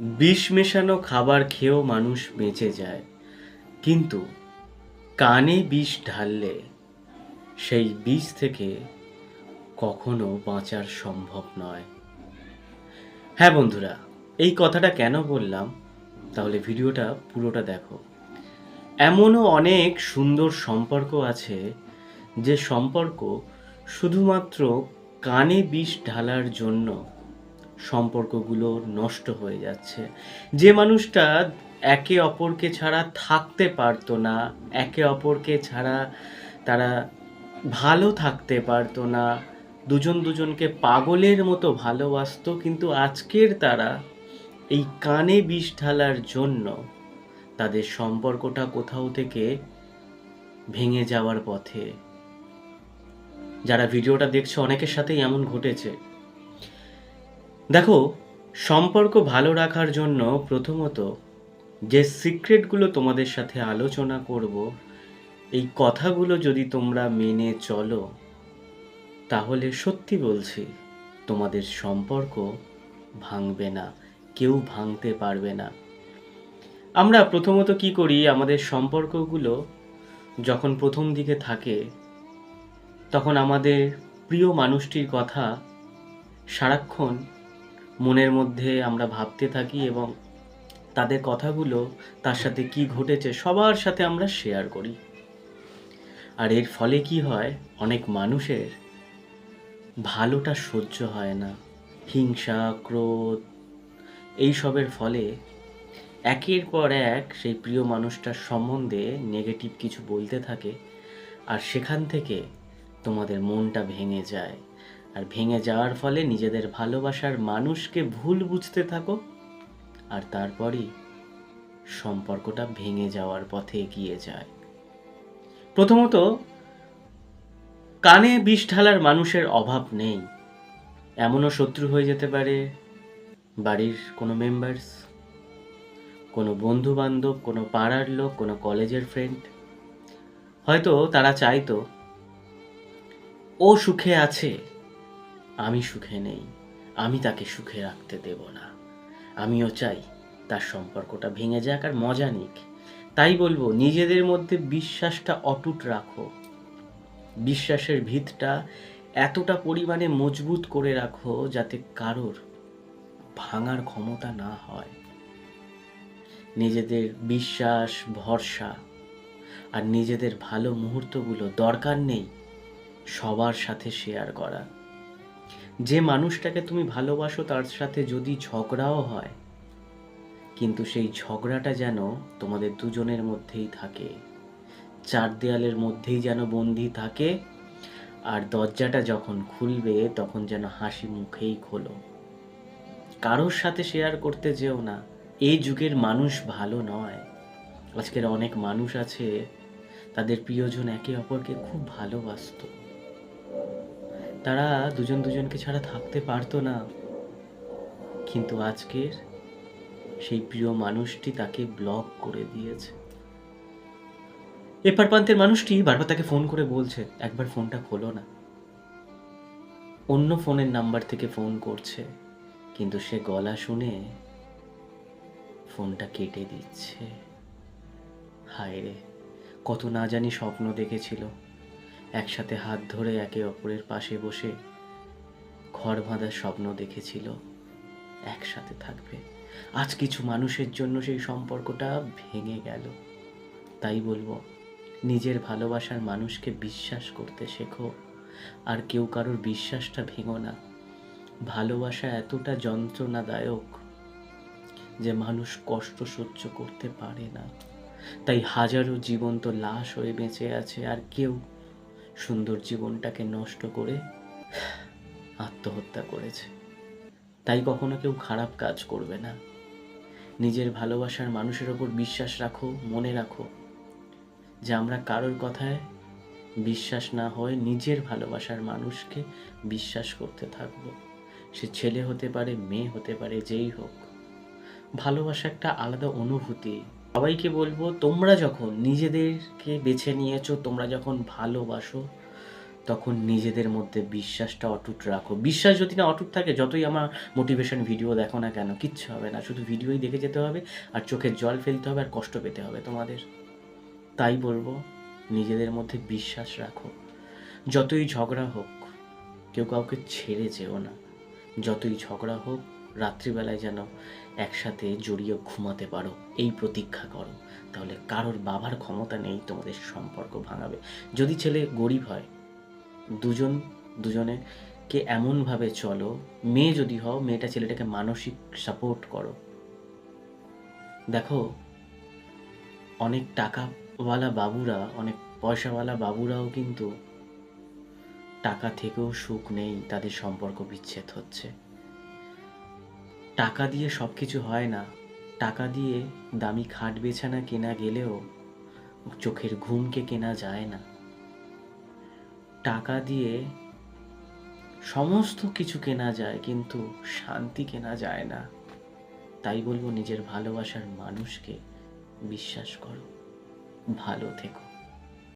বিষ মেশানো খাবার খেয়েও মানুষ বেঁচে যায়। কিন্তু কানে বিষ ঢাললে সেই বিষ থেকে কখনো বাঁচার সম্ভব নয়। হ্যাঁ বন্ধুরা, এই কথাটা কেন বললাম? তাহলে ভিডিওটা পুরোটা দেখো। এমনও অনেক সুন্দর সম্পর্ক আছে যে সম্পর্ক শুধুমাত্র কানে বিষ ঢালার জন্য সম্পর্কগুলো নষ্ট হয়ে যাচ্ছে। যে মানুষটা একে অপরকে ছাড়া থাকতে পারতো না, একে অপরকে ছাড়া তারা ভালো থাকতে পারতো না, দুজন দুজনকে পাগলের মতো ভালোবাসতো, কিন্তু আজকের তারা এই কানে বিষ ঢালার জন্য তাদের সম্পর্কটা কোথাও থেকে ভেঙে যাওয়ার পথে। যারা ভিডিওটা দেখছ, অনেকের সাথেই এমন ঘটেছে। দেখো, সম্পর্ক ভালো রাখার জন্য প্রথমত যে সিক্রেটগুলো তোমাদের সাথে আলোচনা করব, এই কথাগুলো যদি তোমরা মেনে চলো, তাহলে সত্যি বলছি তোমাদের সম্পর্ক ভাঙবে না, কেউ ভাঙতে পারবে না। আমরা প্রথমত কি করি, আমাদের সম্পর্কগুলো যখন প্রথম দিকে থাকে, তখন আমাদের প্রিয় মানুষটির কথা সারাক্ষণ মনের মধ্যে আমরা ভাবতে থাকি এবং তাদের কথাগুলো, তার সাথে কি ঘটেছে, সবার সাথে আমরা শেয়ার করি। আর এর ফলে কি হয়, অনেক মানুষের ভালোটা সহ্য হয় না। হিংসা, ক্রোধ, এইসবের ফলে একের পর এক সেই প্রিয় মানুষটার সম্বন্ধে নেগেটিভ কিছু বলতে থাকে, আর সেখান থেকে তোমাদের মনটা ভেঙে যায়। আর ভেঙে যাওয়ার ফলে নিজেদের ভালোবাসার মানুষকে ভুল বুঝতে থাকো। আর তারপরই সম্পর্কটা ভেঙে যাওয়ার পথে এগিয়ে যায়। প্রথমত, কানে বিষ ঢালার মানুষের অভাব নেই। এমনও শত্রু হয়ে যেতে পারে বাড়ির কোনো মেম্বার্স কোনো বন্ধু বান্ধব কোনো পাড়ার লোক, কোনো কলেজের ফ্রেন্ড হয়তো তারা চাইতো, ও সুখে আছে। আমি সুখে নেই, আমি তাকে সুখে রাখতে দেব না। আমিও চাই তার সম্পর্কটা ভেঙে যাক আর মজা নিক। তাই বলব, নিজেদের মধ্যে বিশ্বাসটা অটুট রাখো। বিশ্বাসের ভিতটা এতটা পরিমাণে মজবুত করে রাখো যাতে কারোর ভাঙার ক্ষমতা না হয়। নিজেদের বিশ্বাস, ভরসা আর নিজেদের ভালো মুহূর্তগুলো দরকার নেই সবার সাথে শেয়ার করা। যে মানুষটাকে তুমি ভালোবাসো, তার সাথে যদি ঝগড়াও হয়, কিন্তু সেই ঝগড়াটা যেন তোমাদের দুজনের মধ্যেই থাকে। চার দেয়ালের মধ্যেই যেন বন্দি থাকে, আর দরজাটা যখন খুলবে, তখন যেন হাসি মুখেই খোলো। কারোর সাথে শেয়ার করতে যেও না। এই যুগের মানুষ ভালো নয়। আজকের অনেক মানুষ আছে, তাদের প্রিয়জন একে অপরকে খুব ভালোবাসতো। তারা দুজন দুজনকে ছাড়া থাকতে পারতো না। কিন্তু আজকের সেই প্রিয় মানুষটি তাকে ব্লক করে দিয়েছে। এপার প্রান্তের মানুষটি বারবার তাকে ফোন করে বলছে, একবার ফোনটা খোলো না। অন্য ফোনের নাম্বার থেকে ফোন করছে, কিন্তু সে গলা শুনে ফোনটা কেটে দিচ্ছে। হায় রে, কত না জানি স্বপ্ন দেখেছিল। একসাথে হাত ধরে একে অপরের পাশে বসে ঘর বাঁধার স্বপ্ন দেখেছিল, একসাথে থাকবে। আজ কিছু মানুষের জন্য সেই সম্পর্কটা ভেঙে গেল। তাই বলব, নিজের ভালোবাসার মানুষকে বিশ্বাস করতে শেখো, আর কেউ কারোর বিশ্বাসটা ভেঙো না। ভালোবাসা এতটা যন্ত্রণাদায়ক যে মানুষ কষ্ট সহ্য করতে পারে না। তাই হাজারো জীবন্ত লাশ হয়ে বেঁচে আছে আর কেউ সুন্দর জীবনটাকে নষ্ট করে আত্মহত্যা করেছে। তাই কখনো কেউ খারাপ কাজ করবে না। নিজের ভালোবাসার মানুষের ওপর বিশ্বাস রাখো, মনে রাখো যে আমরা কারোর কথায় বিশ্বাস না হয়ে নিজের ভালোবাসার মানুষকে বিশ্বাস করতে থাকব। সে ছেলে হতে পারে, মেয়ে হতে পারে, যেই হোক। ভালোবাসা একটা আলাদা অনুভূতি। সবাইকে বলব, তোমরা যখন নিজেদেরকে বেছে নিয়েছো, তোমরা যখন ভালোবাসো, তখন নিজেদের মধ্যে বিশ্বাসটা অটুট রাখো। বিশ্বাস যদি না অটুট থাকে, যতই আমার মোটিভেশন ভিডিও দেখো না কেন, কিচ্ছু হবে না। শুধু ভিডিওই দেখে যেতে হবে, আর চোখের জল ফেলতে হবে, আর কষ্ট পেতে হবে তোমাদের। তাই বলব, নিজেদের মধ্যে বিশ্বাস রাখো। যতই ঝগড়া হোক, কেউ কাউকে ছেড়ে যেও না। যতই ঝগড়া হোক রাত্রিবেলায় যেন একসাথে জড়িয়ে ঘুমাতে পারো। এই প্রতীক্ষা করো। তাহলে কারোর বাবার ক্ষমতা নেই, তোমাদের সম্পর্ক ভাঙাবে। যদি ছেলে গরিব হয়, দুজন, দুজনে কে এমনভাবে চলো, মেয়ে যদি হও, মেয়েটা ছেলেটাকে মানসিক সাপোর্ট করো। দেখো, অনেক টাকাওয়ালা বাবুরা, অনেক পয়সাওয়ালা বাবুরাও কিন্তু টাকা থেকেও সুখ নেই, তাদের সম্পর্ক বিচ্ছেদ হচ্ছে। টাকা দিয়ে সব কিছু হয় না। টাকা দিয়ে দামি খাট বেছানা কেনা গেলেও চোখের ঘুমকে কেনা যায় না। টাকা দিয়ে সমস্ত কিছু কেনা যায়, কিন্তু শান্তি কেনা যায় না। তাই বলব নিজের ভালোবাসার মানুষকে বিশ্বাস করো, ভালো থেকো।